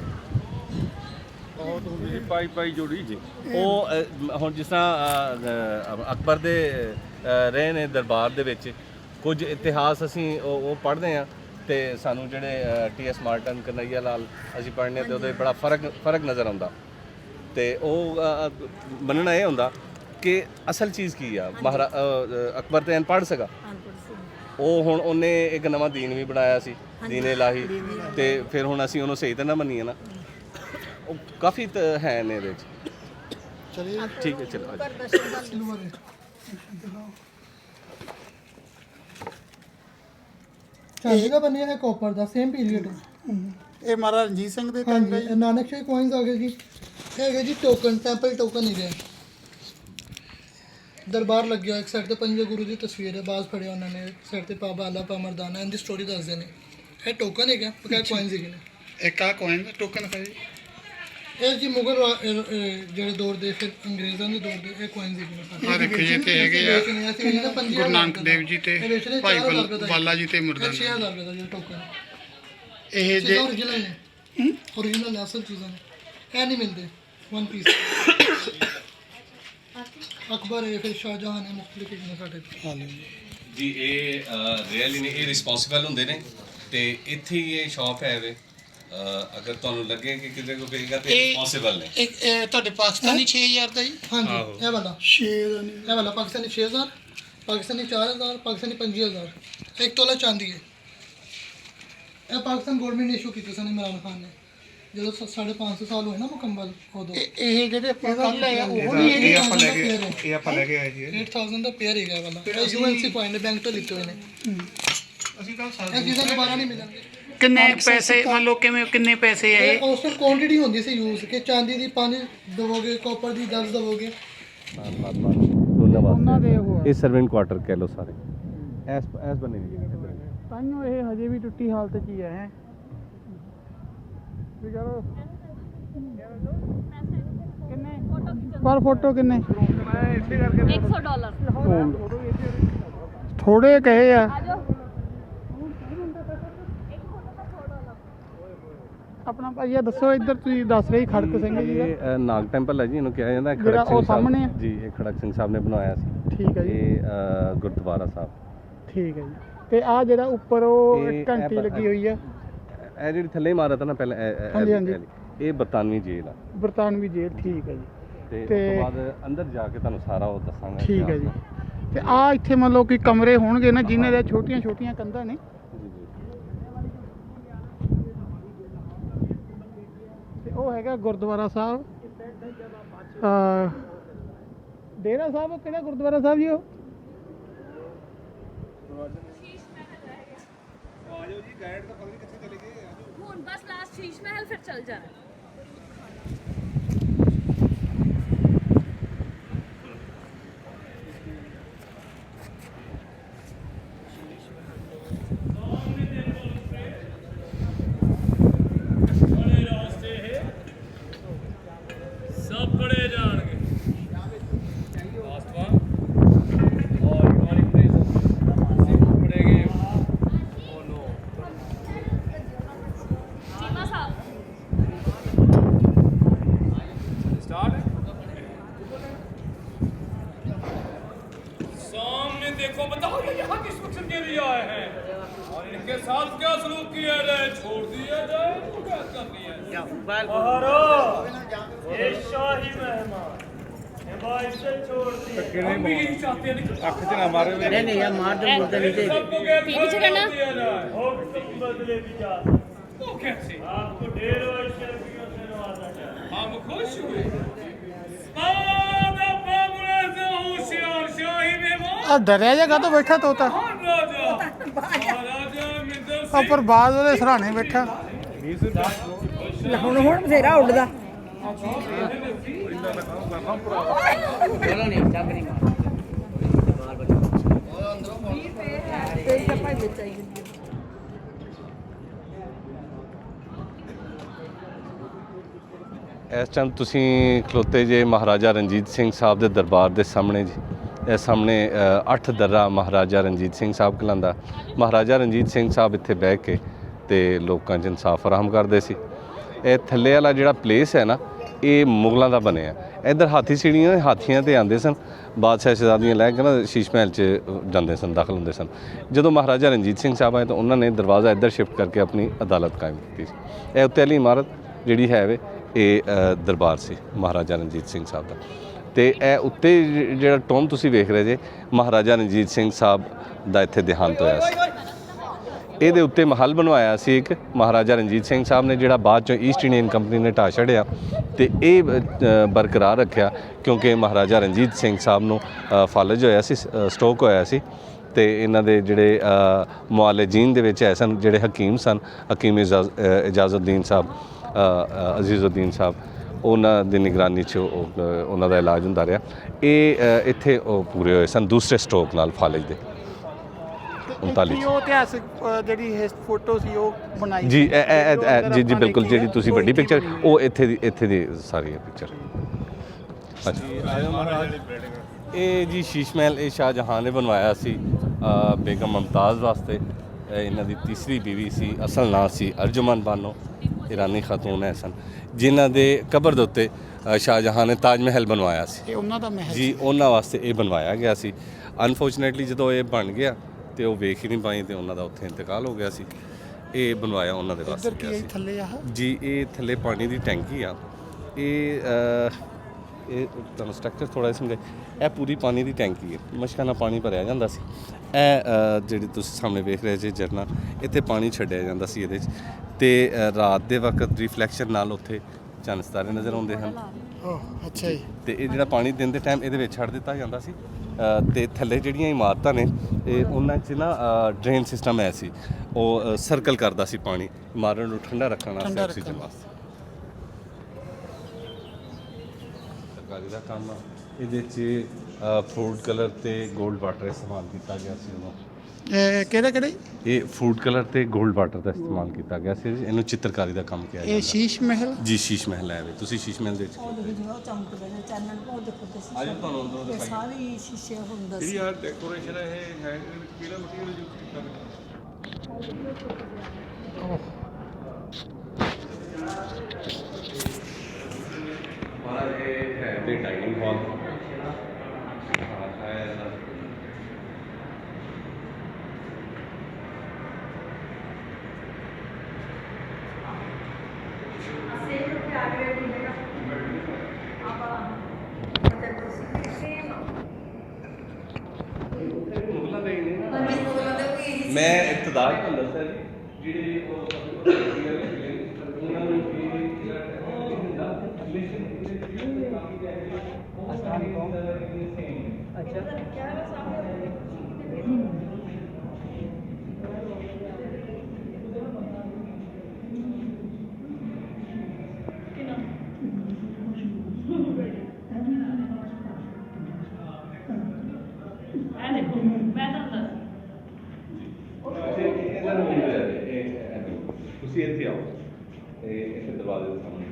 ਬਹੁਤ ਹੁੰਦੀ ਸੀ ਪਾਈ ਪਾਈ ਜੋੜੀ ਜੀ ਉਹ ਅ, ਹੁਣ ਜਿਸ ਤਰ੍ਹਾਂ ਅ, ਅ, ਅਕਬਰ ਦੇ ਅ, ਰਹੇ ਨੇ ਦਰਬਾਰ ਦੇ ਵਿੱਚ ਕੁਝ ਇਤਿਹਾਸ ਅਸੀਂ ਉਹ ਉਹ ਪੜ੍ਹਦੇ ਆ ਤੇ ਸਾਨੂੰ ਜਿਹੜੇ T S Morton Kanhaiya Lal ਅਸੀਂ ਪੜ੍ਹਨੇ ਤੇ ਉਹਦੇ ਬੜਾ ਫ਼ਰਕ ਫ਼ਰਕ ਨਜ਼ਰ ਆਉਂਦਾ। ਤੇ ਉਹ ਮੰਨਣਾ ਇਹ ਹੁੰਦਾ ਕਿ ਅਸਲ ਚੀਜ਼ ਕੀ ਆ? ਮਹਾਰਾ ਅਕਬਰ ਤੇ ਅਨਪੜ੍ਹ ਸੀਗਾ। ਉਹ ਹੁਣ ਉਹਨੇ ਇੱਕ ਨਵਾਂ ਦੀਨ ਵੀ ਬਣਾਇਆ ਸੀ ਦੀਨ ਇਲਾਹੀ ਤੇ ਫਿਰ ਹੁਣ ਅਸੀਂ ਉਹਨੂੰ ਸਹੀ ਤਾਂ ਨਾ ਮੰਨੀਏ ਨਾ। ਉਹ ਕਾਫੀ ਹੈ ਨੇ ਇਹਦੇ ਵਿੱਚ। ਚਲਿਏ। ਠੀਕ ਹੈ ਚਲੋ। ਚਾਂਦੀ ਦਾ। ਬਣਿਆ ਹੈ ਕਾਪਰ ਦਾ ਸੇਮ ਪੀਰੀਅਡ ਇਹ ਮਹਾਰਾਜਾ ਰਣਜੀਤ ਸਿੰਘ ਦੇ ਟਾਈਮ ਦਾ ਨਾਨਕ ਸ਼ਾਹੀ ਕੋਇਨਸ ਆ ਗਏ ਜੀ। ਹੈਗੇ ਜੀ ਟੋਕਨ ਟੈਂਪਲ ਟੋਕਨ ਹੀ ਗਏ ਦਰਬਾਰ ਲੱਗਿਆ ਇੱਕ ਸਾਈਡ ਤੇ ਪੰਜੇ ਗੁਰੂ ਦੀ ਤਸਵੀਰ ਹੈ ਬਾਜ਼ ਫੜਿਆ ਉਹਨਾਂ ਨੇ ਸਾਈਡ ਤੇ ਬਾਬਾ ਆਲਾ ਪਾ ਮਰਦਾਨਾ ਇਹਦੀ ਸਟੋਰੀ ਦੱਸਦੇ ਨੇ। ਇਹ ਟੋਕਨ ਹੈਗਾ ਬਕਾਇ ਕੋਇਨਸ ਹੈਗੇ ਨੇ। ਇੱਕ ਆ ਕੋਇਨ ਦਾ ਟੋਕਨ ਹੈ ਜੀ। ਇਹ ਜੀ ਮੁਗਲ ਰਾ- ਇਹ- ਇਹ ਜਿਹੜੇ ਦੌਰ ਦੇ ਫਿਰ ਅੰਗਰੇਜ਼ਾਂ ਦੇ ਦੌਰ ਦੇ ਇਹ ਕੋਇਨਸ ਹੈਗੇ ਨੇ। ਆਹ ਦੇਖੋ ਜੀ, ਇੱਥੇ ਹੈਗੇ ਆ ਗੁਰੂ ਨਾਨਕ ਦੇਵ ਜੀ ਤੇ ਭਾਈ ਬਲ- ਬਾਲਾ ਜੀ ਤੇ ਮੁਰਦਾਨਾ 6000 ਰੁਪਏ ਦਾ ਜਿਹੜਾ ਟੋਕਨ ਇਹ ਜੇ ਜੇ ਓਰੀਜਨਲ ਨੇ। ਓਰੀਜਨਲ ਅਸਲ ਚੀਜ਼ਾਂ ਨੇ। ਇਹ ਨਹੀਂ ਮਿਲਦੇ। ਵਨ ਪੀਸ ਅਕਬਰ ਹੈ ਫਿਰ ਸ਼ਾਹਜਹਾਨ ਹੈ ਮੁxtਲਿਫ ਨੇ ਸਾਡੇ ਕੋਲ। ਜੀ। ਇਹ ਰੀਅਲੀ ਨੇ ਇਹ ਰਿਸਪੌਂਸਿਬਲ ਹੁੰਦੇ ਨੇ ਤੇ ਇੱਥੇ ਹੀ ਇਹ ਸ਼ਾਪ ਹੈ ਵੇ। ਅਹ, ਅਗਰ ਤੁਹਾਨੂੰ ਲੱਗੇ ਕਿ ਕਿਤੇ ਕੋ ਪਏਗਾ ਤੇ ਇਹ- ਰਿਸਪੌਂਸਿਬਲ ਨੇ। ਇੱਕ ਇਹ ਤੁਹਾਡੇ ਪਾਕਿਸਤਾਨੀ 6000 ਦਾ ਜੀ। ਹਾਂਜੀ ਇਹ ਵਾਲਾ। 6 ਦਾ ਨਹੀਂ। ਇਹ ਵਾਲਾ ਪਾਕਿਸਤਾਨੀ 6000 ਪਾਕਿਸਤਾਨੀ 4000 ਪਾਕਿਸਤਾਨੀ 25000 ਇੱਕ ਤੋਲਾ ਚਾਂਦੀ ਹੈ। ਇਹ ਪਾਕਿਸਤਾਨ ਗਵਰਨਮੈਂਟ ਨੇ ਇਸ਼ੂ ਕੀਤੀ ਸਨ ਇਮਰਾਨ ਖਾਨ ਨੇ। ਜਦੋਂ ਸ- ਸਾਢੇ 500 ਸਾਲ ਹੋਏ ਨਾ ਮੁਕੰਮਲ ਉਦੋਂ। ਇਹ ਇਹ ਜਿਹੜੇ ਆਪਾਂ ਕੱਲ ਆਏ ਆ ਉਹ ਨਹੀਂ ਹੈਗੇ ਇਹ ਆਪਾਂ ਲੈ ਕੇ ਇਹ ਆਪਾਂ ਲੈ ਕੇ ਆਏ ਜੀ 8000 ਦਾ ਪੇਅਰ ਹੈਗਾ ਇਹ ਵਾਲਾ। ਇਹ ਯੂਐਨਸੀ ਪੁਆਇੰਟ ਬੈਂਕ ਤੋਂ ਲਿੱਤੇ ਹੋਏ ਨੇ। ਅਸੀਂ ਤਾਂ ਇਹ ਚੀਜ਼ਾਂ ਦੁਬਾਰਾ ਨਹੀਂ ਮਿਲਣਗੇ ਕਿੰਨੇ ਪੈਸੇ ਮੰਨ ਲਓ ਕਿਵੇਂ ਕਿੰਨੇ ਪੈਸੇ ਆ ਇਹ? ਇਹ ਉਸ ਵਕਤ ਕੁਆਂਟੀਟੀ ਹੁੰਦੀ ਸੀ ਯੂਜ਼ ਕਿ। ਚਾਂਦੀ ਦੀ 5 ਦਵੋਗੇ ਕਾਪਰ ਦੀ 10 ਦਵੋਗੇ। ਉਹਨਾਂ ਦੇ ਉਹ ਇਹ ਸਰਵੈਂਟ ਕੁਆਟਰ ਕਹਿ ਲਓ ਸਾਰੇ। ਐਸ ਐਸ ਬਣੇ ਨੇ ਜੀ ਤਾਂਿਓ ਇਹ ਹਜੇ ਵੀ ਟੁੱਟੀ ਹਾਲਤ 'ਚ ਹੀ ਹੈ। ਪਰ ਫੋਟੋ ਕਿੰਨੇ? 100 ਡਾਲਰ। ਥੋੜੇ ਕਹੇ ਆ। ਆਪਣਾ ਭਾਈ ਇਹ ਦੱਸੋ ਇੱਧਰ ਤੁਸੀਂ ਦੱਸ ਰਹੇ ਸੀ ਖੜਕ ਸਿੰਘ ਜੀ ਦਾ। ਇਹ ਅ, ਨਾਗ ਟੈਂਪਲ ਹੈ ਜੀ ਇਹਨੂੰ ਕਿਹਾ ਜਾਂਦਾ ਹੈ ਜਿਹੜਾ ਖੜਕ ਸਿੰਘ ਉਹ ਸਾਹਿਬ। ਸਾਹਮਣੇ ਆ? ਜੀ ਇਹ ਖੜਕ ਸਿੰਘ ਸਾਹਿਬ ਨੇ ਬਣਾਇਆ ਸੀ। ਠੀਕ ਹੈ ਜੀ। ਇਹ ਅ, ਗੁਰਦੁਆਰਾ ਸਾਹਿਬ। ਠੀਕ ਹੈ ਜੀ। ਤੇ ਆ ਜਿਹੜਾ ਉੱਪਰ ਉਹ ਇਹ- ਘੰਟੀ ਲੱਗੀ ਹੋਈ ਆ ਇਹ ਜਿਹੜੀ ਥੱਲੇ ਇਮਾਰਤ ਹੈ ਨਾ ਪਹਿਲਾਂ ਇਹ- ਇਹ- ਹਾਂਜੀ, ਹਾਂਜੀ। ਇਹ ਬਰਤਾਨਵੀ ਜੇਲ੍ਹ ਆ। ਬਰਤਾਨਵੀ ਜੇਲ੍ਹ ਠੀਕ ਹੈ ਜੀ। ਤੇ ਉਸ ਤੇ- ਤੋਂ ਬਾਅਦ ਅੰਦਰ ਜਾ ਕੇ ਤੁਹਾਨੂੰ ਸਾਰਾ ਉਹ ਦੱਸਾਂਗਾ ਠੀਕ ਹੈ ਇਤਿਹਾਸ ਜੀ। ਤੇ ਆ ਇੱਥੇ ਮੰਨ ਲਓ ਕਿ ਕਮਰੇ ਹੋਣਗੇ ਨਾ ਜਿਨ੍ਹਾਂ ਦੇ ਛੋਟੀਆਂ ਛੋਟੀਆਂ ਕੰਧਾਂ ਨੇ। ਜੀ ਜੀ। ਤੇ ਉਹ ਹੈਗਾ ਗੁਰਦੁਆਰਾ ਸਾਹਿਬ। ਅ ਡੇਰਾ ਸਾਹਿਬ ਉਹ ਕਿਹੜਾ ਗੁਰਦੁਆਰਾ ਸਾਹਿਬ ਜੀ ਉਹ? ਬਸ ਲਾਸਟ ਸ਼ੀਸ਼ ਮਹਿਲ ਫਿਰ ਚੱਲ ਜਾਣਾ। लेकिन नहीं नहीं यार मार दो मुर्दे नहीं दे सबको क्या पीछे करना? दिया जाए वो कैसे हम खुश हुए बाबा बाबुले से होशियार शाही मेहमान ਆ ਡਰਿਆ ਜਗਾ ਤੋਂ ਬੈਠਾ ਤੋਤਾ राजा महाराजा मिंदर ਆ ਪਰ ਬਾਦ ਉਹਦੇ ਸਰਾਣੇ ਬੈਠਾ ਹੁਣ ਹੁਣ ਬਥੇਰਾ ਉੱਡਦਾ ਚਲੋ ਨਹੀਂ ਚੱਬ ਨਹੀਂ ਮਾਰ ਤੇ ਭਾਈ ਵਿੱਚ ਇਸ ਟਾਈਮ ਤੁਸੀਂ ਖਲੋਤੇ ਜੇ ਮਹਾਰਾਜਾ ਰਣਜੀਤ ਸਿੰਘ ਸਾਹਿਬ ਦੇ ਦਰਬਾਰ ਦੇ ਸਾਹਮਣੇ ਜੀ। ਇਹ ਸਾਹਮਣੇ ਅੱਠ ਦਰਾ ਮਹਾਰਾਜਾ ਰਣਜੀਤ ਸਿੰਘ ਸਾਹਿਬ ਕਲਾਂਦਾ। ਮਹਾਰਾਜਾ ਰਣਜੀਤ ਸਿੰਘ ਸਾਹਿਬ ਇੱਥੇ ਬਹਿ ਕੇ ਤੇ ਲੋਕਾਂ 'ਚ ਇਨਸਾਫ ਫਰਾਹਮ ਕਰਦੇ ਸੀ। ਇਹ ਥੱਲੇ ਵਾਲਾ ਜਿਹੜਾ ਪਲੇਸ ਹੈ ਨਾ ਇਹ ਮੁਗਲਾਂ ਦਾ ਬਣਿਆ। ਇੱਧਰ ਹਾਥੀ ਸੀੜੀਆਂ, ਹਾਥੀਆਂ ਤੇ ਆਉਂਦੇ ਸਨ। ਬਾਦਸ਼ਾਹ ਸ਼ਹਿਜ਼ਾਦੀਆਂ ਲੈ ਕੇ ਨਾ ਸ਼ੀਸ਼ ਮਹਿਲ 'ਚ ਜਾਂਦੇ ਸਨ, ਦਾਖਲ ਹੁੰਦੇ ਸਨ। ਜਦੋਂ ਮਹਾਰਾਜਾ ਰਣਜੀਤ ਸਿੰਘ ਸਾਹਿਬ ਆਏ ਤਾਂ ਉਹਨਾਂ ਨੇ ਦਰਵਾਜ਼ਾ ਇੱਧਰ ਸ਼ਿਫਟ ਕਰਕੇ ਆਪਣੀ ਅਦਾਲਤ ਕਾਇਮ ਕੀਤੀ ਸੀ। ਇਹ ਉੱਤੇ ਵਾਲੀ ਇਮਾਰਤ ਜਿਹੜੀ ਹੈ ਵੇ, ਇਹ ਦਰਬਾਰ ਸੀ ਮਹਾਰਾਜਾ ਰਣਜੀਤ ਸਿੰਘ ਸਾਹਿਬ ਦਾ। ਤੇ ਇਹ ਉੱਤੇ ਜਿਹੜਾ ਟੋਮ ਤੁਸੀਂ ਵੇਖ ਰਹੇ ਜੇ, ਮਹਾਰਾਜਾ ਰਣਜੀਤ ਸਿੰਘ ਸਾਹਿਬ ਦਾ ਇੱਥੇ ਦੇਹਾਂਤ ਹੋਇਆ ਸੀ। ਇਹਦੇ ਉੱਤੇ ਮਹਲ ਬਣਵਾਇਆ ਸੀ ਇੱਕ ਮਹਾਰਾਜਾ ਰਣਜੀਤ ਸਿੰਘ ਸਾਹਿਬ ਨੇ ਜਿਹੜਾ ਬਾਅਦ ਚੋਂ ਈਸਟ ਇੰਡੀਅਨ ਕੰਪਨੀ ਨੇ ਢਾਹ ਛੜਿਆ ਤੇ ਇਹ ਬਰਕਰਾਰ ਰੱਖਿਆ ਕਿਉਂਕਿ ਮਹਾਰਾਜਾ ਰਣਜੀਤ ਸਿੰਘ ਸਾਹਿਬ ਨੂੰ ਅ, ਫਾਲਜ ਹੋਇਆ ਸੀ ਅ, ਸਟ੍ਰੋਕ ਹੋਇਆ ਸੀ ਤੇ ਇਹਨਾਂ ਦੇ ਜਿਹੜੇ ਅ, ਮੁਆਲਜੀਨ ਦੇ ਵਿੱਚ ਐ ਸਨ ਜਿਹੜੇ ਹਕੀਮ ਸਨ ਹਕੀਮ ਇਜਾਜ਼- ਅ, ਇਜਾਜ਼ੁਦੀਨ ਸਾਹਿਬ ਅ, ਅਜ਼ੀਜ਼ੁਦੀਨ ਸਾਹਿਬ ਉਹਨਾਂ ਦੀ ਨਿਗਰਾਨੀ 'ਚ ਉਹ, ਉਹਨਾਂ ਦਾ ਇਲਾਜ ਹੁੰਦਾ ਰਿਹਾ। ਇਹ ਇੱਥੇ ਉਹ ਪੂਰੇ ਹੋਏ ਸਨ ਦੂਸਰੇ ਸਟ੍ਰੋਕ ਨਾਲ ਫਾਲਜ ਦੇ। 39 ਕੀ ਉਹ ਇਤਿਹਾਸਕ ਜਿਹੜੀ ਫੋਟੋ ਸੀ ਉਹ ਬਣਾਈ ਜੀ। ਇਹ- ਇਹ- ਜੋ ਇਹ- ਜੀ ਬਿਲਕੁਲ ਜਿਹੜੀ ਤੁਸੀਂ ਵੱਡੀ ਪਿਕਚਰ ਉਹ ਇੱਥੇ ਦੀ ਇੱਥੇ ਦੀ ਸਾਰੀ ਹੈ ਪਿਕਚਰ ਇਹ ਜੀ ਸ਼ੀਸ਼ ਮਹਿਲ ਇਹ ਸ਼ਾਹਜਹਾਂ ਨੇ ਬਣਵਾਇਆ ਸੀ ਬੇਗਮ ਮੁਮਤਾਜ਼ ਵਾਸਤੇ। ਇਹ ਇਹਨਾਂ ਦੀ ਤੀਸਰੀ ਬੀਵੀ ਸੀ ਅਸਲ ਨਾਂ ਸੀ ਅਰਜੁਮਨ ਬਾਨੋ ਇਰਾਨੀ ਖਾਤੂਨ ਹੈ ਸਨ। ਜਿਨ੍ਹਾਂ ਦੇ ਕਬਰ ਦੇ ਉੱਤੇ ਅ, ਸ਼ਾਹਜਹਾਂ ਨੇ ਤਾਜ ਮਹਿਲ ਬਣਵਾਇਆ ਸੀ। ਇਹ ਉਹਨਾਂ ਦਾ ਮਹਿਲ ਜੀ ਉਹਨਾਂ ਵਾਸਤੇ ਇਹ ਬਣਵਾਇਆ ਗਿਆ ਸੀ। ਅਨਫੋਰਚੂਨੇਟਲੀ ਜਦੋਂ ਇਹ ਬਣ ਗਿਆ ਤੇ ਉਹ ਵੇਖ ਹੀ ਨਹੀਂ ਪਾਏ ਤੇ ਉਹਨਾਂ ਦਾ ਉੱਥੇ ਇੰਤਕਾਲ ਹੋ ਗਿਆ ਸੀ। ਇਹ ਬਣਵਾਇਆ ਉਹਨਾਂ ਦੇ ਵਾਸਤੇ ਇੱਧਰ ਕੀ ਹੈ ਥੱਲੇ ਆਹ ਜੀ ਇਹ ਥੱਲੇ ਪਾਣੀ ਦੀ ਟੈਂਕੀ ਆ। ਇਹ ਇਹ ਤੁਹਾਨੂੰ ਸਟਰਕਚਰ ਥੋੜਾ ਸਮਝਾਈ। ਇਹ ਪੂਰੀ ਪਾਣੀ ਦੀ ਟੈਂਕੀ ਹੈ। ਮਸ਼ਕਾਂ ਨਾਲ ਪਾਣੀ ਭਰਿਆ ਜਾਂਦਾ ਸੀ। ਇਹ ਜਿਹੜੀ ਤੁਸੀਂ ਸਾਹਮਣੇ ਵੇਖ ਰਹੇ ਜੇ ਝਰਨਾ ਇੱਥੇ ਪਾਣੀ ਛੱਡਿਆ ਜਾਂਦਾ ਸੀ ਇਹਦੇ 'ਚ। ਤੇ ਰਾਤ ਦੇ ਵਕਤ ਰਿਫਲੈਕਸ਼ਨ ਨਾਲ ਉੱਥੇ ਚੰਨ ਸਿਤਾਰੇ ਨਜ਼ਰ ਆਉਂਦੇ ਹਨ। ਓਹ ਅੱਛਾ ਜੀ। ਤੇ ਇਹ ਜਿਹੜਾ ਪਾਣੀ ਦਿਨ ਦੇ ਟਾਈਮ ਇਹਦੇ ਵਿੱਚ ਛੱਡ ਦਿੱਤਾ ਜਾਂਦਾ ਸੀ। ਤੇ ਥੱਲੇ ਜਿਹੜੀਆਂ ਇਮਾਰਤਾਂ ਨੇ ਇਹ ਉਹਨਾਂ 'ਚ ਨਾ ਡਰੇਨ ਸਿਸਟਮ ਐ ਸੀ। ਉਹ ਸਰਕਲ ਕਰਦਾ ਸੀ ਪਾਣੀ। ਇਮਾਰਤ ਨੂੰ ਠੰਡਾ ਰੱਖਣ ਵਾਸਤੇ ਆਕਸੀਜਨ ਵਾਸਤੇ। ਸਰਕਾਰੀ ਦਾ ਕੰਮ ਇਹਦੇ 'ਚ ਫਰੂਟ ਕਲਰ ਤੇ 골ਡ ਵਾਟਰ ਇਸਤੇਮਾਲ ਕੀਤਾ ਗਿਆ ਸੀ ਉਦੋਂ ਕਿਹੜੇ ਕਿਹੜੇ? ਇਹ ਫੂਡ ਕਲਰ ਤੇ 골ਡ ਵਾਟਰ ਦਾ ਇਸਤੇਮਾਲ ਕੀਤਾ ਗਿਆ ਸੀ ਇਹਨੂੰ ਚਿੱਤਰਕਾਰੀ ਦਾ ਕੰਮ ਕਿਹਾ ਇਹ ਜਾਂਦਾ। ਸ਼ੀਸ਼ ਮਹਿਲ? ਜੀ ਸ਼ੀਸ਼ ਮਹਿਲ ਹੈ ਵੀ ਤੁਸੀਂ ਸ਼ੀਸ਼ ਮਹਿਲ ਦੇ ਵਿੱਚ ਉਹ ਦੇਖੋ ਜਿਵੇਂ ਉਹ ਚਮਕਦਾ ਜਿਹਾ ਚਾਨਣ ਉਹ ਦੇਖੋ ਤੇ ਅੱਜ ਤੁਹਾਨੂੰ ਅੰਦਰੋਂ ਇਹ ਸਾਰੀ ਸ਼ੀਸ਼ੇ ਹੁੰਦਾ ਸੀ। ਯਾਰ ਡੈਕੋਰੇਸ਼ਨ ਹੈ ਹੈ ਕਿਹੜਾ ਮਟੀਰੀਅਲ ਯੂਜ਼ ਕੀਤਾ ਗਿਆ ਹਮਾਰਾ ਇਹ ਹੈ ਤੇ ਡਾਈਨਿੰਗ ਹਾਲ ਹੈ ਮੈਂ ਇਤਦਾਰ ਤੋਂ ਦੱਸਿਆ ਜੀ ਜਿਹੜੇ ਉਹ ਉਹਨਾਂ ਨੂੰ ਇਹ ਦੇਖੋ ਮੈਂ ਤੁਹਾਨੂੰ ਦੱਸ ਇਹਨਾਂ ਨੂੰ ਮਿਲ ਰਿਹਾ ਹੈ ਤੁਸੀਂ ਇੱਥੇ ਆਓ ਇਹ ਇੱਥੇ ਦਰਵਾਜ਼ੇ ਦੇ ਸਾਹਮਣੇ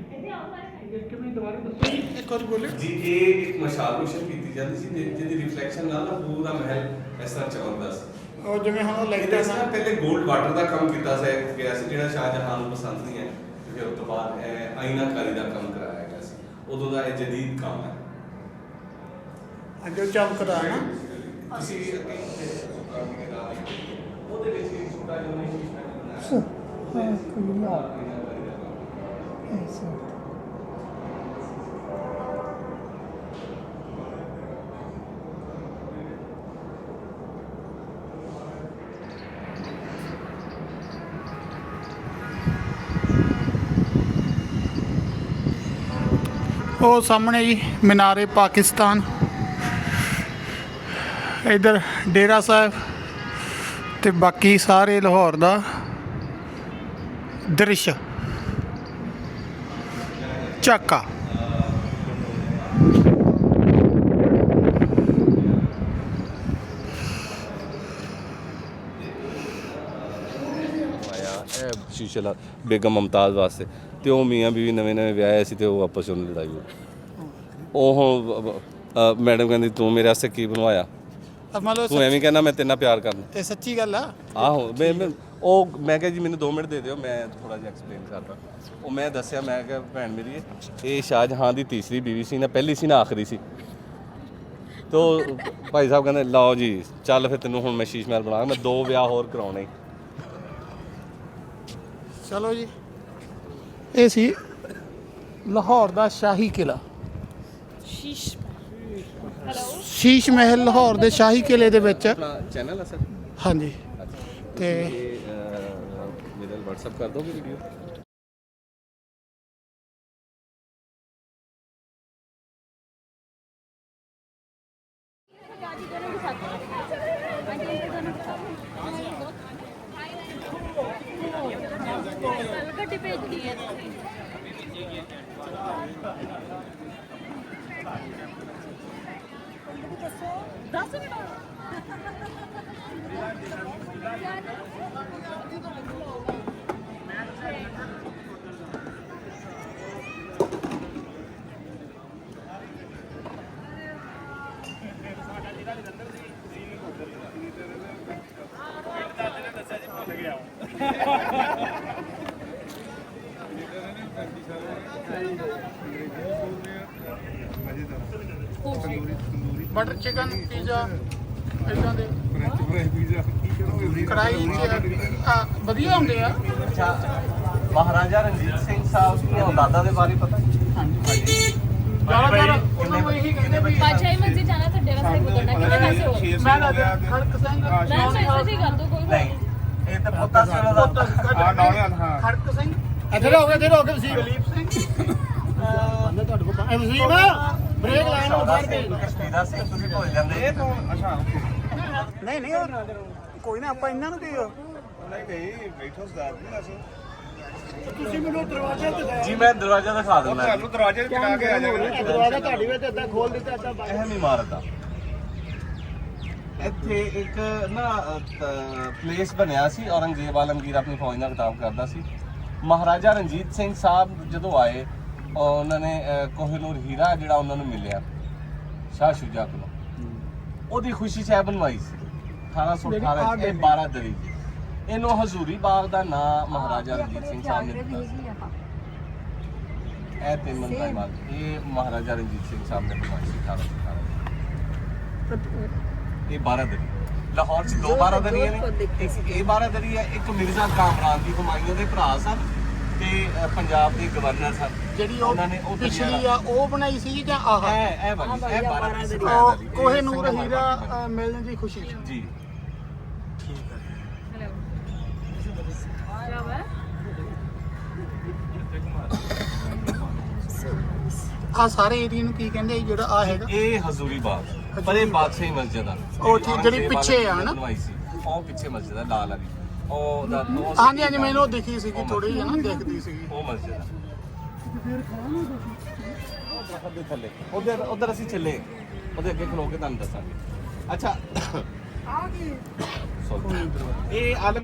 ਇੱਕ ਵਾਰ ਬੋਲੇ ਜੀ ਇਹ ਇੱਕ ਮਸ਼ਾਲ ਰੋਸ਼ਨ ਕੀਤੀ ਜਾਂਦੀ ਸੀ ਜਿ- ਜਿਹਦੀ ਰਿਫਲੈਕਸ਼ਨ ਨਾਲ ਨਾ ਪੂਰਾ ਮਹਿਲ ਇਸ ਤਰ੍ਹਾਂ ਚਮਕਦਾ ਸੀ। ਉਹ ਜਿਵੇਂ ਹੁਣ ਲੱਗਦਾ ਇਸ ਤਰ੍ਹਾਂ ਪਹਿਲੇ 골ਡ ਵਾਟਰ ਦਾ ਕੰਮ ਕੀਤਾ ਸੀ ਗਿਆ ਸੀ ਜਿਹੜਾ ਸ਼ਾਹਜਹਾਨ ਨੂੰ ਪਸੰਦ ਨਹੀਂ ਹੈ ਤੇ ਫਿਰ ਉਸ ਤੋਂ ਬਾਅਦ ਇਹ ਆਇਨਾਕਾਰੀ ਦਾ ਕੰਮ ਕਰਾਇਆ ਗਿਆ ਸੀ। ਉਦੋਂ ਦਾ ਇਹ ਜਦੀਦ ਕੰਮ ਹੈ। ਜੋ ਚਮਕਦਾ ਹੈ ਨਾ। ਤੁਸੀਂ ਅੱਗੇ ਉਹਦੇ ਵਿੱਚ ਇੱਕ ਛੋਟਾ ਜਿਹਾ ਉਹਨੇ ਸ਼ੀਸ਼ਾ ਬਣਾਇਆ। ਉਹ ਸਾਹਮਣੇ ਜੀ, ਮੀਨਾਰੇ ਪਾਕਿਸਤਾਨ। ਇਧਰ ਡੇਰਾ ਸਾਹਿਬ ਤੇ ਬਾਕੀ ਸਾਰੇ ਲਾਹੌਰ ਦਾ ਦ੍ਰਿਸ਼। ਚੱਕਾ ਸ਼ੀਸ਼ੇ ਲਾ ਬੇਗਮ ਮੁਮਤਾਜ਼ ਵਾਸਤੇ। ਤੇ ਉਹ ਮੀਆਂ ਬੀਵੀ ਨਵੇਂ ਨਵੇਂ ਵਿਆਹੇ ਸੀ ਤੇ ਉਹ ਆਪਸ ਵਿੱਚ ਲੜਾਈ ਹੋ ਗਈ ਉਹ ਮੈਡਮ ਕਹਿੰਦੀ ਤੂੰ ਮੇਰੇ ਵਾਸਤੇ ਕੀ ਬਣਵਾਇਆ? ਮੰਨ ਲਓ ਤੂੰ ਐਵੇਂ ਕਹਿੰਦਾ ਮੈਂ ਤੇਰੇ ਨਾਲ ਪਿਆਰ ਕਰਦਾ ਇਹ ਸੱਚੀ ਗੱਲ ਆ? ਆਹੋ ਮੈਂ ਮੈਂ- ਉਹ ਮੈਂ ਕਿਹਾ ਜੀ ਮੈਨੂੰ 2 ਮਿੰਟ ਦੇ ਦਿਓ ਮੈਂ ਥੋੜਾ ਜਿਹਾ ਐਕਸਪਲੇਨ ਕਰਦਾ। ਉਹ ਮੈਂ ਦੱਸਿਆ ਮੈਂ ਕਿਹਾ ਭੈਣ ਮੇਰੀ ਇਹ- ਸ਼ਾਹਜਹਾਨ ਦੀ ਤੀਸਰੀ ਬੀਵੀ ਸੀ ਨਾ ਪਹਿਲੀ ਸੀ ਨਾ ਆਖਰੀ ਸੀ। ਤੋ ਭਾਈ ਸਾਹਿਬ ਕਹਿੰਦੇ ਲਓ ਜੀ ਚੱਲ ਫਿਰ ਤੈਨੂੰ ਹੁਣ ਮੈਂ ਸ਼ੀਸ਼ ਮਹਿਲ ਬਣਾ ਕੇ ਮੈਂ ਦੋ ਵਿਆਹ ਹੋਰ ਕਰਾਉਣੇ ਈ। ਚਲੋ ਜੀ। ਇਹ ਸੀ ਲਾਹੌਰ ਦਾ ਸ਼ਾਹੀ ਕਿਲਾ ਸ਼ੀਸ਼ ਸ਼ੀਸ਼ ਮਹਿਲ ਲਾਹੌਰ ਦੇ ਸ਼ਾਹੀ ਕਿਲੇ ਦੇ ਵਿੱਚ। ਚੈਨਲ ਹੈ ਸਰ? ਹਾਂਜੀ। ਤੇ ਮੇਰੇ ਨਾਲ WhatsApp ਕਰ ਦੋਗੇ ਵੀਡੀਓ ਚਿਕਨ ਪੀਜ਼ਾ ਇਦਾਂ ਦੇ। ਕੜਾਈ ਚ ਵਧੀਆ ਹੁੰਦੇ ਆ। ਮਹਾਰਾਜਾ ਰਣਜੀਤ ਸਿੰਘ ਸਾਹਿਬ ਦੀਆਂ ਔਲਾਦਾਂ ਦੇ ਬਾਰੇ ਪਤਾ? ਜ਼ਿਆਦਾਤਰ ਉਹਨਾਂ ਨੂੰ ਇਹੀ ਕਹਿੰਦੇ ਵੀ ਬਾਦਸ਼ਾਹੀ ਮਸਜਿਦ ਜਾਣਾ ਤਾਂ ਡੇਰਾ ਸਾਹਿਬ ਉਤਰਨਾ ਕਿੰਨੇ ਪੈਸੇ ਹੋ ਮੈਂ ਨਾ ਖੜਕ ਸਿੰਘ ਮੈਂ ਪੈਸੇ ਕਰ ਦੋ ਕੋਈ ਨਹੀਂ ਇਹ ਤਾਂ ਪੋਤਾ ਸੀ ਉਹਨਾਂ ਦਾ ਖੜਕ ਸਿੰਘ। ਇੱਧਰ ਹੋ ਗਏ ਇੱਧਰ ਹੋ ਗਏ ਵਸੀਮ ਦਲੀਪ ਸਿੰਘ। ਬੰਦੇ ਤੁਹਾਡੇ ਕੋਲ ਇਹ ਵਸੀਮ ਬ੍ਰੇਕ ਲਾਈਨ ਭੇਜ ਦਿਓ। ਕਸ਼ਮੀਰਾ ਸਿੰਘ ਤੁਸੀਂ ਭੁੱਲ ਜਾਂਦੇ। ਨਹੀਂ ਨਹੀਂ ਉਹ ਕੋਈ ਨਾ ਆਪਾਂ ਇਹਨਾਂ ਨੂੰ ਕੀ ਤੁਸੀਂ ਮੈਨੂੰ ਦਰਵਾਜ਼ਾ ਦਿਖਾਇਆ ਜੀ ਮੈਂ ਦਰਵਾਜ਼ਾ ਦਿਖਾ ਦਿੰਦਾ ਤੁਹਾਨੂੰ ਦਰਵਾਜ਼ੇ ਤੇ ਟਿਕਾ ਕੇ ਆ ਜਾਏਗਾ ਦਰਵਾਜ਼ਾ ਤੁਹਾਡੀ ਵਿੱਚ ਏਦਾਂ ਖੋਲ ਦਿੱਤਾ ਏਦਾਂ ਬਾਹਰ ਅਹਿਮ ਇਮਾਰਤ ਆ ਇੱਥੇ ਇੱਕ ਨਾ ਪਲੇਸ ਬਣਿਆ ਸੀ ਔਰੰਗਜ਼ੇਬ ਆਲਮਗੀਰ ਆਪਣੀ ਫੌਜ ਨਾਲ ਖਿਤਾਬ ਕਰਦਾ ਸੀ। ਮਹਾਰਾਜਾ ਰਣਜੀਤ ਸਿੰਘ ਸਾਹਿਬ ਜਦੋਂ ਆਏ ਉਹਨਾਂ ਨੇ ਕੋਹਿਨੂਰ ਹੀਰਾ ਜਿਹੜਾ ਉਹਨਾਂ ਨੂੰ ਮਿਲਿਆ ਸ਼ਾਹ ਸ਼ੁਜਾ ਕੋਲੋਂ। ਉਹਦੀ ਖੁਸ਼ੀ 'ਚ ਇਹ ਬਣਵਾਈ ਸੀ। 1818 'ਚ ਇਹ 12 ਦਰੀ ਜੀ ਇਹਨੂੰ ਹਜ਼ੂਰੀ ਬਾਗ ਦਾ ਨਾਮ ਮਹਾਰਾਜਾ ਰਣਜੀਤ ਸਿੰਘ ਸਾਹਿਬ ਨੇ ਦਿੱਤਾ ਇਹ ਤੇ ਮੰਦਾ ਮਾਲ ਇਹ ਮਹਾਰਾਜਾ ਰਣਜੀਤ ਸਿੰਘ ਸਾਹਿਬ ਨੇ ਬਣਵਾਈ ਸੀ 1818 ਇਹ 12 ਦਰੀ। ਲਾਹੌਰ 'ਚ ਦੋ 12 ਦਰੀਆਂ ਨੇ। ਇੱਕ ਇਹ 12 ਦਰੀ ਹੈ ਇੱਕ ਮਿਰਜ਼ਾ ਕਾਮਰਾਨ ਦੀ ਹੁਮਾਯੂੰ ਦੇ ਭਰਾ ਸਨ। ਤੇ ਪੰਜਾਬ ਦੇ ਗਵਰਨਰ ਸਨ। ਜਿਹੜੀ ਉਹਨਾਂ ਨੇ ਉਹ ਪਿਛਲੀ ਆ ਉਹ ਬਣਾਈ ਸੀ ਜਾਂ ਆਹ? ਇਹ ਇਹ ਵਾਲੀ ਇਹ ਭਾਰਤ ਦੀ ਕੋਹੇ ਨੂਰ ਹੀਰਾ ਮਿਲਣ ਦੀ ਖੁਸ਼ੀ ਜੀ। ਠੀਕ ਹੈ ਆ ਸਾਰੇ ਏਰੀਆ ਨੂੰ ਕੀ ਕਹਿੰਦੇ ਜਿਹੜਾ ਆ ਹੈਗਾ? ਇਹ ਹਜ਼ੂਰੀ ਬਾਗ। ਪਰ ਇਹ ਬਾਦਸ਼ਾਹੀ ਮਸਜਿਦ ਆ। ਉਹ ਠੀਕ, ਜਿਹੜੀ ਪਿੱਛੇ ਆ ਨਾ? ਉਹ ਪਿੱਛੇ ਮਸਜਿਦ ਆ ਲਾਲ ਵਾਲੀ। ਉਹ ਦਾ ਉਹ ਹਾਂਜੀ ਹਾਂਜੀ ਮੈਨੂੰ ਉਹ ਦਿਖੀ ਸੀਗੀ ਥੋੜੀ ਜਿਹੀ ਨਾ ਦਿਖਦੀ ਸੀਗੀ। ਉਹ ਮਸਜਿਦ ਆ। ਉਹ ਦਰਖਤ ਦੇ ਥੱਲੇ। ਉਧਰ ਉਧਰ ਅਸੀਂ ਚੱਲੇ। ਉਹਦੇ ਅੱਗੇ ਖਲੋ ਕੇ ਤੁਹਾਨੂੰ ਦੱਸਾਂਗੇ। ਅੱਛਾ। ਆ ਗਏ। ਇਹ ਆਲਮ